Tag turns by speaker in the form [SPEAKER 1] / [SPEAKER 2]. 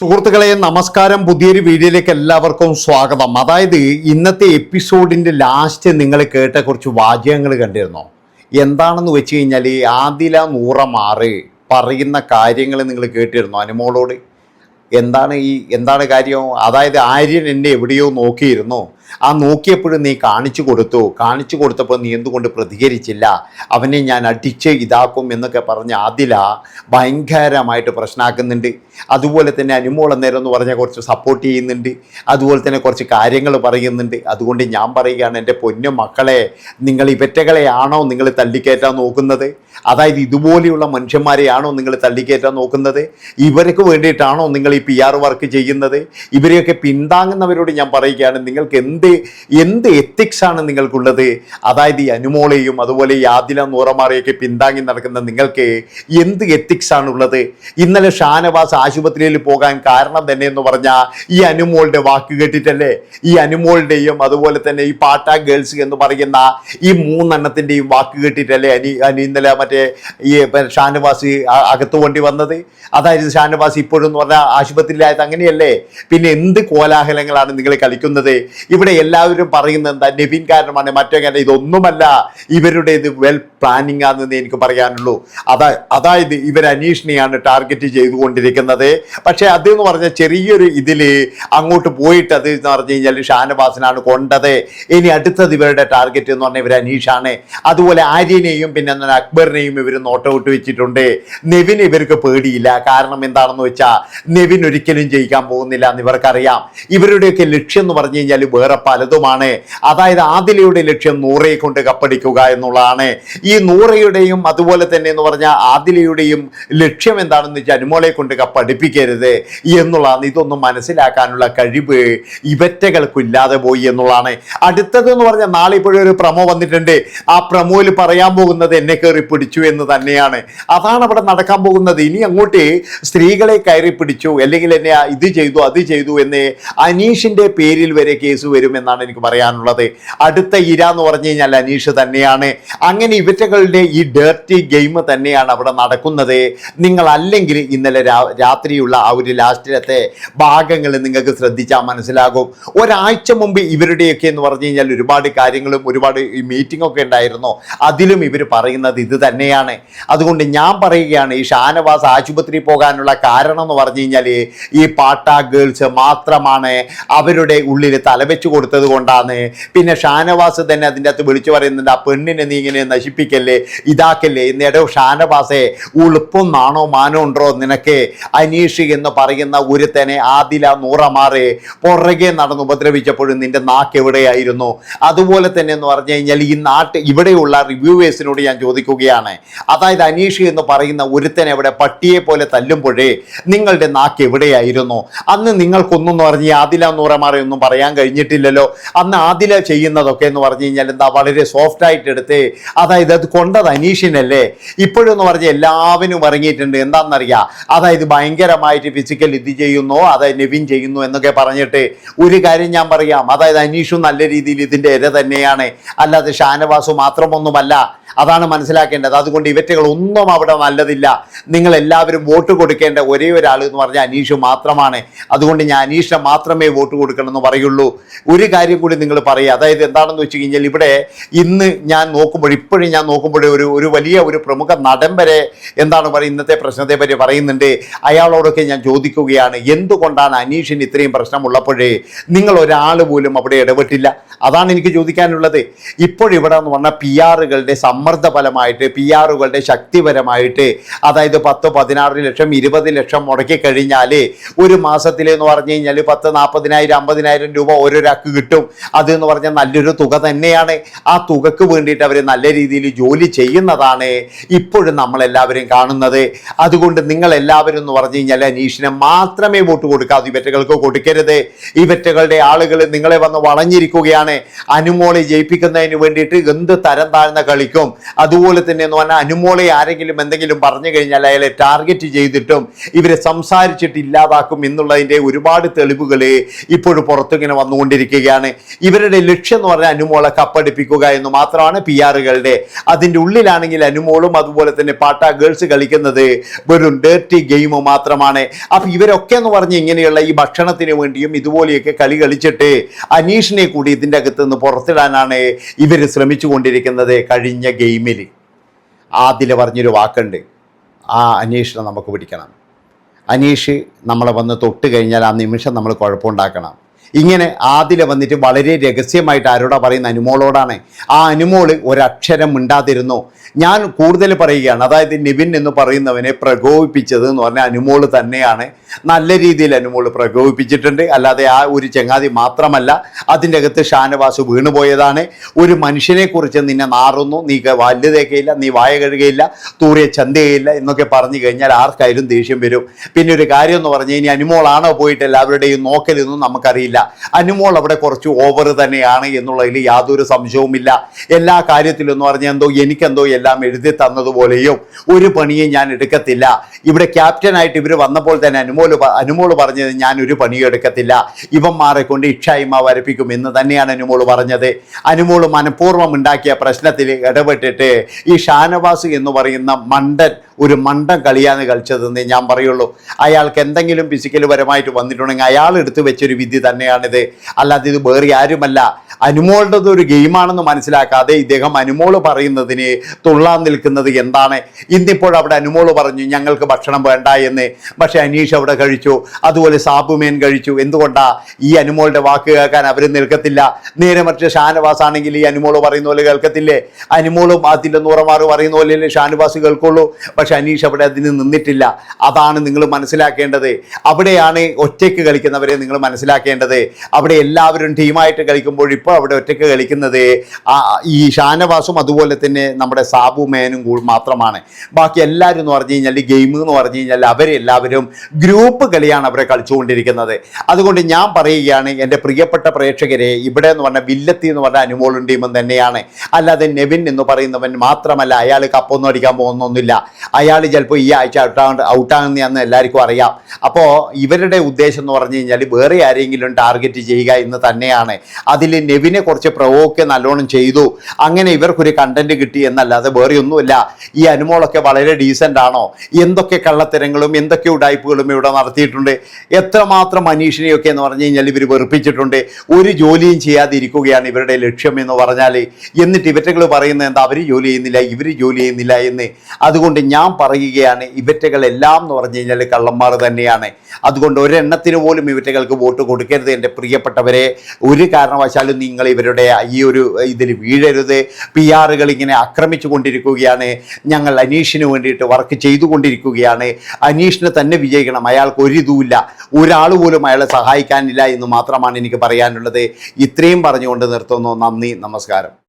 [SPEAKER 1] സുഹൃത്തുക്കളെ നമസ്കാരം. പുതിയൊരു വീഡിയോയിലേക്ക് എല്ലാവർക്കും സ്വാഗതം. അതായത് ഇന്നത്തെ എപ്പിസോഡിന്റെ ലാസ്റ്റ് നിങ്ങൾ കേട്ട കുറച്ച് വാചകങ്ങൾ കണ്ടിരുന്നോ? എന്താണെന്ന് വെച്ച് കഴിഞ്ഞാൽ ആദില നൂറ മാറ് പറയുന്ന കാര്യങ്ങൾ നിങ്ങൾ കേട്ടിരുന്നോ അനുമോളോട്? എന്താണ് ഈ എന്താണ് കാര്യം? അതായത് ആര്യൻ എന്നെ എവിടെയോ നോക്കിയിരുന്നു. ആ നോക്കിയപ്പോഴും നീ കാണിച്ചു കൊടുത്തു. കാണിച്ചു കൊടുത്തപ്പോൾ നീ എന്തുകൊണ്ട് പ്രതികരിച്ചില്ല? അവനെ ഞാൻ അടിച്ച് ഇതാക്കും എന്നൊക്കെ പറഞ്ഞ് ആദില ഭയങ്കരമായിട്ട് പ്രശ്നമാക്കുന്നുണ്ട് അതുപോലെ തന്നെ അനുമോളം നേരം എന്ന് പറഞ്ഞാൽ കുറച്ച് സപ്പോർട്ട് ചെയ്യുന്നുണ്ട്. അതുപോലെ തന്നെ കുറച്ച് കാര്യങ്ങൾ പറയുന്നുണ്ട്. അതുകൊണ്ട് ഞാൻ പറയുകയാണ് എന്റെ പൊന്നു മക്കളെ നിങ്ങൾ ഇവറ്റകളെയാണോ നിങ്ങൾ തല്ലിക്കയറ്റാൻ നോക്കുന്നത്? അതായത് ഇതുപോലെയുള്ള മനുഷ്യന്മാരെയാണോ നിങ്ങൾ തള്ളിക്കയറ്റാൻ നോക്കുന്നത്? ഇവർക്ക് വേണ്ടിയിട്ടാണോ നിങ്ങൾ ഈ പി ആർ വർക്ക് ചെയ്യുന്നത്? ഇവരെയൊക്കെ പിന്താങ്ങുന്നവരോട് ഞാൻ പറയുകയാണ് നിങ്ങൾക്ക് എന്ത് എന്ത് എത്തിക്സ് ആണ് നിങ്ങൾക്കുള്ളത്? അതായത് ഈ അനുമോളെയും അതുപോലെ ഈ ആദില നൂറമാരെയൊക്കെ പിന്താങ്ങി നടക്കുന്ന നിങ്ങൾക്ക് എന്ത് എത്തിക്സ് ഉള്ളത്? ഇന്നലെ ഷാനവാസ് ആശുപത്രിയിൽ പോകാൻ കാരണം തന്നെ എന്ന് പറഞ്ഞാൽ ഈ അനുമോളുടെ വാക്ക് കേട്ടിട്ടല്ലേ? ഈ അനുമോളുടെയും അതുപോലെ തന്നെ ഈ പാട്ട ഗേൾസ് എന്ന് പറയുന്ന ഈ മൂന്നെണ്ണത്തിന്റെയും വാക്ക് കേട്ടിട്ടല്ലേ അനി അനി ഇന്നലെ മറ്റേ ഈ ഷാനവാസ് അകത്ത് കൊണ്ടി വന്നത്? അതായത് ഷാനവാസ് ഇപ്പോഴും എന്ന് പറഞ്ഞാൽ ആശുപത്രിയിലായത് അങ്ങനെയല്ലേ? പിന്നെ എന്ത് കോലാഹലങ്ങളാണ് നിങ്ങൾ കളിക്കുന്നത്? ഇവിടെ എല്ലാവരും പറയുന്നത് എന്താ? നെവിൻ കാരണമാണ് മറ്റേ കാരണം ഇതൊന്നുമല്ല. ഇവരുടെ ഇത് വെൽ പ്ലാനിങ് ആണെന്ന് എനിക്ക് പറയാനുള്ളൂ. അതാ അതായത് ഇവർ അനീഷിനെയാണ് ടാർഗറ്റ് ചെയ്തുകൊണ്ടിരിക്കുന്നത്. പക്ഷേ അതെന്ന് പറഞ്ഞാൽ ചെറിയൊരു ഇതിൽ അങ്ങോട്ട് പോയിട്ട് അത് എന്ന് പറഞ്ഞു കഴിഞ്ഞാൽ ഷാനവാസിനാണ് കൊണ്ടത്. ഇനി അടുത്തത് ഇവരുടെ ടാർഗറ്റ് എന്ന് പറഞ്ഞാൽ ഇവർ അനീഷാണ്. അതുപോലെ ആര്യനെയും പിന്നെ അക്ബറിനെയും ഇവർ നോട്ട് ഔട്ട് വെച്ചിട്ടുണ്ട്. നെവിൻ ഇവർക്ക് പേടിയില്ല. കാരണം എന്താണെന്ന് വെച്ചാൽ നെവിൻ ഒരിക്കലും ജയിക്കാൻ പോകുന്നില്ല എന്ന് ഇവർക്കറിയാം. ഇവരുടെയൊക്കെ ലക്ഷ്യം എന്ന് പറഞ്ഞു കഴിഞ്ഞാൽ വേറെ പലതുമാണ്. അതായത് ആദിലയുടെ ലക്ഷ്യം നൂറയെ കൊണ്ട് കപ്പടിക്കുക എന്നുള്ളതാണ്. ഈ നൂറയുടെയും അതുപോലെ തന്നെ എന്ന് പറഞ്ഞാൽ ആദിലയുടെയും ലക്ഷ്യം എന്താണെന്ന് വെച്ചാൽ അനുമോളെ കൊണ്ട് കപ്പടിപ്പിക്കരുത് എന്നുള്ളതാണ്. ഇതൊന്നും മനസ്സിലാക്കാനുള്ള കഴിവ് ഇവറ്റകൾക്കില്ലാതെ പോയി എന്നുള്ളതാണ്. അടുത്തത് എന്ന് പറഞ്ഞാൽ നാളെ ഇപ്പോഴും ഒരു പ്രമോ വന്നിട്ടുണ്ട്. ആ പ്രമോയിൽ പറയാൻ പോകുന്നത് എന്നെ കയറി പിടിച്ചു എന്ന് തന്നെയാണ്. അതാണ് അവിടെ നടക്കാൻ പോകുന്നത്. ഇനി അങ്ങോട്ട് സ്ത്രീകളെ കയറി പിടിച്ചു അല്ലെങ്കിൽ എന്നെ ഇത് ചെയ്തു അത് ചെയ്തു എന്ന് അനീഷിന്റെ പേരിൽ വരെ കേസ് വരുമെന്നാണ് എനിക്ക് പറയാനുള്ളത്. അടുത്ത ഇര എന്ന് പറഞ്ഞു കഴിഞ്ഞാൽ അനീഷ് തന്നെയാണ്. അങ്ങനെ ഇവറ്റകളുടെ ഈ ഡേർട്ടി ഗെയിം തന്നെയാണ് അവിടെ നടക്കുന്നത്. നിങ്ങൾ അല്ലെങ്കിൽ ഇന്നലെ രാത്രിയുള്ള ആ ഒരു ലാസ്റ്റിലത്തെ ഭാഗങ്ങൾ നിങ്ങൾക്ക് ശ്രദ്ധിച്ചാൽ മനസ്സിലാകും. ഒരാഴ്ച മുമ്പ് ഇവരുടെയൊക്കെ എന്ന് പറഞ്ഞു കഴിഞ്ഞാൽ ഒരുപാട് കാര്യങ്ങളും ഒരുപാട് മീറ്റിംഗ് ഒക്കെ ഉണ്ടായിരുന്നു. അതിലും ഇവർ പറയുന്നത് ഇത് തന്നെയാണ്. അതുകൊണ്ട് ഞാൻ പറയുകയാണ് ഈ ഷാനവാസ് ആശുപത്രി പോകാനുള്ള കാരണം എന്ന് പറഞ്ഞു കഴിഞ്ഞാൽ ഈ പാട്ട ഗേൾസ് മാത്രമാണ്. അവരുടെ ഉള്ളിൽ തലവെച്ച് കൊടുത്തത് കൊണ്ടാണ് പിന്നെ ഷാനവാസ് തന്നെ അതിന്റെ അകത്ത് വിളിച്ചു പറയുന്നുണ്ട് ആ പെണ്ണിനെ നീ ഇങ്ങനെ നശിപ്പിക്കല്ലേ ഇതാക്കല്ലേ? എന്നിടോ ഷാനവാസെ ഉളുപ്പും നാണോ മാനോ ഉണ്ടോ നിനക്ക്? അനീഷ് എന്ന് പറയുന്ന ഒരുത്തനെ ആദില നൂറമാറെ പുറകെ നടന്ന് ഉപദ്രവിച്ചപ്പോഴും നിന്റെ നാക്ക് എവിടെയായിരുന്നു? അതുപോലെ തന്നെ എന്ന് പറഞ്ഞു കഴിഞ്ഞാൽ ഈ നാട്ട് ഇവിടെയുള്ള റിവ്യൂവേഴ്സിനോട് ഞാൻ ചോദിക്കുകയാണ്. അതായത് അനീഷ് എന്ന് പറയുന്ന ഒരുത്തനെ അവിടെ പട്ടിയെ പോലെ തല്ലുമ്പോഴേ നിങ്ങളുടെ നാക്ക് എവിടെയായിരുന്നു? അന്ന് നിങ്ങൾക്കൊന്നും പറഞ്ഞ് ആദില നൂറമാറെ ഒന്നും പറയാൻ കഴിഞ്ഞിട്ടില്ലല്ലോ അന്ന് ആദില ചെയ്യുന്നതൊക്കെ എന്ന് പറഞ്ഞു കഴിഞ്ഞാൽ എന്താ വളരെ സോഫ്റ്റ് ആയിട്ട് എടുത്ത് അതായത് അത് കൊണ്ടത് അനീഷിനല്ലേ. ഇപ്പോഴെന്ന് പറഞ്ഞ് എല്ലാവരും ഇറങ്ങിയിട്ടുണ്ട്. എന്താണെന്നറിയാം? അതായത് ഭയങ്കരമായിട്ട് ഫിസിക്കൽ ഇത് ചെയ്യുന്നു അതായത് നെവിൻ ചെയ്യുന്നു എന്നൊക്കെ പറഞ്ഞിട്ട് ഒരു കാര്യം ഞാൻ പറയാം. അതായത് അനീഷും നല്ല രീതിയിൽ ഇതിന്റെ ഇര തന്നെയാണ്. അല്ലാതെ ഷാനവാസു മാത്രമൊന്നുമല്ല. അതാണ് മനസ്സിലാക്കേണ്ടത്. അതുകൊണ്ട് ഇവറ്റകൾ ഒന്നും അവിടെ നല്ലതില്ല. നിങ്ങൾ എല്ലാവരും വോട്ട് കൊടുക്കേണ്ട ഒരേ ഒരാൾ എന്ന് പറഞ്ഞാൽ അനീഷ് മാത്രമാണ്. അതുകൊണ്ട് ഞാൻ അനീഷിനെ മാത്രമേ വോട്ട് കൊടുക്കണമെന്ന് പറയുള്ളൂ. ഒരു കാര്യം കൂടി നിങ്ങൾ പറയുക. അതായത് എന്താണെന്ന് വെച്ച് കഴിഞ്ഞാൽ ഇവിടെ ഇന്ന് ഞാൻ നോക്കുമ്പോൾ ഇപ്പോഴും ഞാൻ നോക്കുമ്പോൾ ഒരു ഒരു വലിയ ഒരു പ്രമുഖ നടൻ വരെ എന്താണ് പറയുക ഇന്നത്തെ പ്രശ്നത്തെ പറ്റി പറയുന്നുണ്ട്. അയാളോടൊക്കെ ഞാൻ ചോദിക്കുകയാണ് എന്തുകൊണ്ടാണ് അനീഷിന് ഇത്രയും പ്രശ്നമുള്ളപ്പോഴേ നിങ്ങൾ ഒരാൾ പോലും അവിടെ ഇടപെട്ടില്ല? അതാണ് എനിക്ക് ചോദിക്കാനുള്ളത്. ഇപ്പോഴിവിടെ എന്ന് പറഞ്ഞാൽ പി ആറുകളുടെ സമ്മർദ്ദ ഫലമായിട്ട് പി ആറുകളുടെ ശക്തിപരമായിട്ട് അതായത് പത്ത് പതിനാറ് ലക്ഷം ഇരുപത് ലക്ഷം മുടക്കി കഴിഞ്ഞാൽ ഒരു മാസത്തിൽ എന്ന് പറഞ്ഞു കഴിഞ്ഞാൽ പത്ത് നാൽപ്പതിനായിരം അമ്പതിനായിരം രൂപ ഓരോരാൾക്ക് കിട്ടും. അത് എന്ന് പറഞ്ഞാൽ നല്ലൊരു തുക തന്നെയാണ്. ആ തുകക്ക് വേണ്ടിയിട്ട് അവർ നല്ല രീതിയിൽ ജോലി ചെയ്യുന്നതാണ് ഇപ്പോഴും നമ്മളെല്ലാവരും കാണുന്നത്. അതുകൊണ്ട് നിങ്ങൾ എല്ലാവരും എന്ന് പറഞ്ഞു കഴിഞ്ഞാൽ അനീഷിനെ മാത്രമേ വോട്ട് കൊടുക്കാതെ ഇവറ്റകൾക്ക് കൊടുക്കരുത്. ഇവറ്റകളുടെ ആളുകൾ നിങ്ങളെ വന്ന് വളഞ്ഞിരിക്കുകയാണ്. അനുമോളെ ജയിപ്പിക്കുന്നതിന് വേണ്ടിയിട്ട് എന്ത് തരം താഴ്ന്ന കളിക്കും. അതുപോലെ തന്നെ എന്ന് പറഞ്ഞാൽ അനുമോളെ ആരെങ്കിലും എന്തെങ്കിലും പറഞ്ഞു കഴിഞ്ഞാൽ അയാളെ ടാർഗറ്റ് ചെയ്തിട്ടും ഇവരെ സംസാരിച്ചിട്ട് ഇല്ലാതാക്കും എന്നുള്ളതിന്റെ ഒരുപാട് തെളിവുകൾ ഇപ്പോഴും പുറത്തിങ്ങനെ വന്നുകൊണ്ടിരിക്കുകയാണ്. ഇവരുടെ ലക്ഷ്യം എന്ന് പറഞ്ഞാൽ അനുമോളെ കപ്പടിപ്പിക്കുക എന്ന് മാത്രമാണ് പി ആറുകളുടെ അതിന്റെ ഉള്ളിലാണെങ്കിൽ അനുമോളും അതുപോലെ തന്നെ പാട്ട ഗേൾസ് കളിക്കുന്നത് വെറും ഡേർട്ടി ഗെയിം മാത്രമാണ്. അപ്പം ഇവരൊക്കെ എന്ന് പറഞ്ഞ് ഇങ്ങനെയുള്ള ഈ ഭക്ഷണത്തിന് വേണ്ടിയും ഇതുപോലെയൊക്കെ കളി കളിച്ചിട്ട് അനീഷിനെ കൂടി ഇതിന്റെ അകത്ത് നിന്ന് പുറത്തിടാനാണ് ഇവർ ശ്രമിച്ചു കൊണ്ടിരിക്കുന്നത് കഴിഞ്ഞ ഗെയിമിൽ ആദില പറഞ്ഞൊരു വാക്കുണ്ട്. ആ അനീഷിനെ നമുക്ക് പിടിക്കണം. അനീഷ് നമ്മളെ വന്ന് തൊട്ട് കഴിഞ്ഞാൽ ആ നിമിഷം നമ്മൾ കുഴപ്പമുണ്ടാക്കണം. ഇങ്ങനെ ആദില വന്നിട്ട് വളരെ രഹസ്യമായിട്ട് ആരോടാ പറയുന്ന അനുമോളോടാണ്. ആ അനുമോൾ ഒരക്ഷരം മിണ്ടാതിരുന്നു. ഞാൻ കൂടുതൽ പറയുകയാണ്. അതായത് നിവിൻ എന്ന് പറയുന്നവനെ പ്രകോപിപ്പിച്ചത് എന്ന് പറഞ്ഞാൽ അനുമോൾ തന്നെയാണ്. നല്ല രീതിയിൽ അനുമോൾ പ്രകോപിപ്പിച്ചിട്ടുണ്ട്. അല്ലാതെ ആ ഒരു ചങ്ങാതി മാത്രമല്ല അതിന്റെ അകത്ത് ഷാനവാസ് വീണുപോയതാണ് ഒരു മനുഷ്യനെക്കുറിച്ച് നിന്നെ നാറുന്നു. നീ വല്ല് തേക്കയില്ല നീ വായ കഴുകയില്ല തൂറിയ ചന്തയില്ല എന്നൊക്കെ പറഞ്ഞു കഴിഞ്ഞാൽ ആർക്കായാലും ദേഷ്യം വരും. പിന്നെ ഒരു കാര്യം എന്ന് പറഞ്ഞു കഴിഞ്ഞാൽ അനുമോളാണോ പോയിട്ട് എല്ലാവരുടെയും നോക്കലെന്നും നമുക്കറിയില്ല. അനുമോൾ അവിടെ കുറച്ച് ഓവർ തന്നെയാണ് എന്നുള്ളതിൽ യാതൊരു സംശയവുമില്ല. എല്ലാ കാര്യത്തിലും എന്ന് പറഞ്ഞാൽ എന്തോ എനിക്കെന്തോ എല്ലാം എഴുതി തന്നതുപോലെയും ഒരു പണിയും ഞാൻ എടുക്കത്തില്ല. ഇവിടെ ക്യാപ്റ്റനായിട്ട് ഇവർ വന്നപ്പോൾ തന്നെ അനുമോൾ അനുമോൾ പറഞ്ഞത് ഞാൻ ഒരു പണിയും എടുക്കത്തില്ല. ഇവന്മാരെ കൊണ്ട് ഇക്ഷായ്മ വരപ്പിക്കും എന്ന് തന്നെയാണ് അനുമോൾ പറഞ്ഞത്. അനുമോൾ മനഃപൂർവം ഉണ്ടാക്കിയ പ്രശ്നത്തിൽ ഇടപെട്ടിട്ട് ഈ ഷാനവാസ് എന്ന് പറയുന്ന മണ്ടൻ ഒരു മണ്ടൻ കളിയാണ് കളിച്ചതെന്ന് ഞാൻ പറയുള്ളൂ. അയാൾക്ക് എന്തെങ്കിലും ഫിസിക്കൽ പരമായിട്ട് വന്നിട്ടുണ്ടെങ്കിൽ അയാൾ എടുത്തു വെച്ചൊരു വിധി തന്നെയാണിത്. അല്ലാതെ ഇത് വേറെ ആരുമല്ല. അനുമോളുടേത് ഒരു ഗെയിമാണെന്ന് മനസ്സിലാക്കാതെ ഇദ്ദേഹം അനുമോൾ പറയുന്നതിന് തുള്ളാൻ നിൽക്കുന്നത് എന്താണ്? ഇന്നിപ്പോൾ അവിടെ അനുമോൾ പറഞ്ഞു ഞങ്ങൾക്ക് ഭക്ഷണം വേണ്ട എന്ന്. പക്ഷേ അനീഷ് അവിടെ കഴിച്ചു. അതുപോലെ സാബുമേൻ കഴിച്ചു. എന്തുകൊണ്ടാ? ഈ അനുമോളുടെ വാക്ക് കേൾക്കാൻ അവർ നിൽക്കത്തില്ല. നേരെ മറിച്ച് ഷാനവാസ് ആണെങ്കിൽ ഈ അനുമോൾ പറയുന്ന പോലെ കേൾക്കത്തില്ലേ? അനുമോളും അതിന്റെ നൂറമാറ് പറയുന്ന പോലെയല്ലേ ഷാനവാസ് കേൾക്കുള്ളൂ. പക്ഷെ അനീഷ് അവിടെ അതിന് നിന്നിട്ടില്ല. അതാണ് നിങ്ങൾ മനസ്സിലാക്കേണ്ടത്. അവിടെയാണ് ഒറ്റയ്ക്ക് കളിക്കുന്നവരെ നിങ്ങൾ മനസ്സിലാക്കേണ്ടത്. അവിടെ എല്ലാവരും ടീമായിട്ട് കളിക്കുമ്പോൾ ഇപ്പോൾ അവിടെ ഒറ്റയ്ക്ക് കളിക്കുന്നത് ഈ ഷാനവാസും അതുപോലെ തന്നെ നമ്മുടെ സാബു മേനും കൂടി മാത്രമാണ്. ബാക്കി എല്ലാവരും എന്ന് പറഞ്ഞു കഴിഞ്ഞാൽ ഗെയിം എന്ന് പറഞ്ഞു കഴിഞ്ഞാൽ അവരെല്ലാവരും ഗ്രൂപ്പ് കളിയാണ് അവരെ കളിച്ചുകൊണ്ടിരിക്കുന്നത്. അതുകൊണ്ട് ഞാൻ പറയുകയാണ് എന്റെ പ്രിയപ്പെട്ട പ്രേക്ഷകരെ ഇവിടെ എന്ന് പറഞ്ഞാൽ വില്ലത്തി എന്ന് പറഞ്ഞ അനുമോളും ടീമും തന്നെയാണ്. അല്ലാതെ നെവിൻ എന്ന് പറയുന്നവൻ മാത്രമല്ല അയാൾ കപ്പൊന്നും അടിക്കാൻ പോകുന്നൊന്നുമില്ല. അയാൾ ചിലപ്പോൾ ഈ ആഴ്ച ഔട്ടാ ഔട്ടാകുന്നതെന്ന് എല്ലാവർക്കും അറിയാം. അപ്പോൾ ഇവരുടെ ഉദ്ദേശം എന്ന് പറഞ്ഞു കഴിഞ്ഞാൽ വേറെ ആരെങ്കിലും ടാർഗറ്റ് ചെയ്യുക എന്ന് തന്നെയാണ്. അതിൽ നെവിനെ കുറച്ച് പ്രവോക്ക് നല്ലോണം ചെയ്തു. അങ്ങനെ ഇവർക്കൊരു കണ്ടന്റ് കിട്ടി എന്നല്ലാതെ വേറെ ഒന്നുമില്ല ഈ അനുമോളൊക്കെ വളരെ ഡീസന്റ് ആണോ? എന്തൊക്കെ കള്ളത്തരങ്ങളും എന്തൊക്കെ ഉടായ്പകളും ഇവിടെ നടത്തിയിട്ടുണ്ട്? എത്രമാത്രം മനീഷിനെയൊക്കെ എന്ന് പറഞ്ഞു കഴിഞ്ഞാൽ ഇവർ വെറുപ്പിച്ചിട്ടുണ്ട്. ഒരു ജോലിയും ചെയ്യാതിരിക്കുകയാണ് ഇവരുടെ ലക്ഷ്യം എന്ന് പറഞ്ഞാൽ എന്നിട്ട് ഇവറ്റകൾ പറയുന്നത് എന്താ? അവർ ജോലി ചെയ്യുന്നില്ല ഇവർ ജോലി ചെയ്യുന്നില്ല എന്ന്. അതുകൊണ്ട് ഞാൻ പറയുകയാണ് ഇവറ്റകളെല്ലാം എന്ന് പറഞ്ഞു കഴിഞ്ഞാൽ കള്ളന്മാർ തന്നെയാണ്. അതുകൊണ്ട് ഒരെണ്ണത്തിന് പോലും ഇവറ്റകൾക്ക് വോട്ട് കൊടുക്കരുത് എന്റെ പ്രിയപ്പെട്ടവരെ ഒരു കാരണവശാലും നിങ്ങൾ ഇവരുടെ ഈ ഒരു ഇതിൽ വീഴരുത്. പി ആറുകൾ ഇങ്ങനെ ആക്രമിച്ചു കൊണ്ടിരിക്കുകയാണ്. ഞങ്ങൾ അനീഷിന് വേണ്ടിയിട്ട് വർക്ക് ചെയ്തുകൊണ്ടിരിക്കുകയാണ് അനീഷിന് തന്നെ വിജയിക്കണം. അയാൾക്ക് ഒരു ഇതുമില്ല. ഒരാൾ പോലും അയാളെ സഹായിക്കാനില്ല എന്ന് മാത്രമാണ് എനിക്ക് പറയാനുള്ളത്. ഇത്രയും പറഞ്ഞുകൊണ്ട് നിർത്തുന്നു. നന്ദി നമസ്കാരം.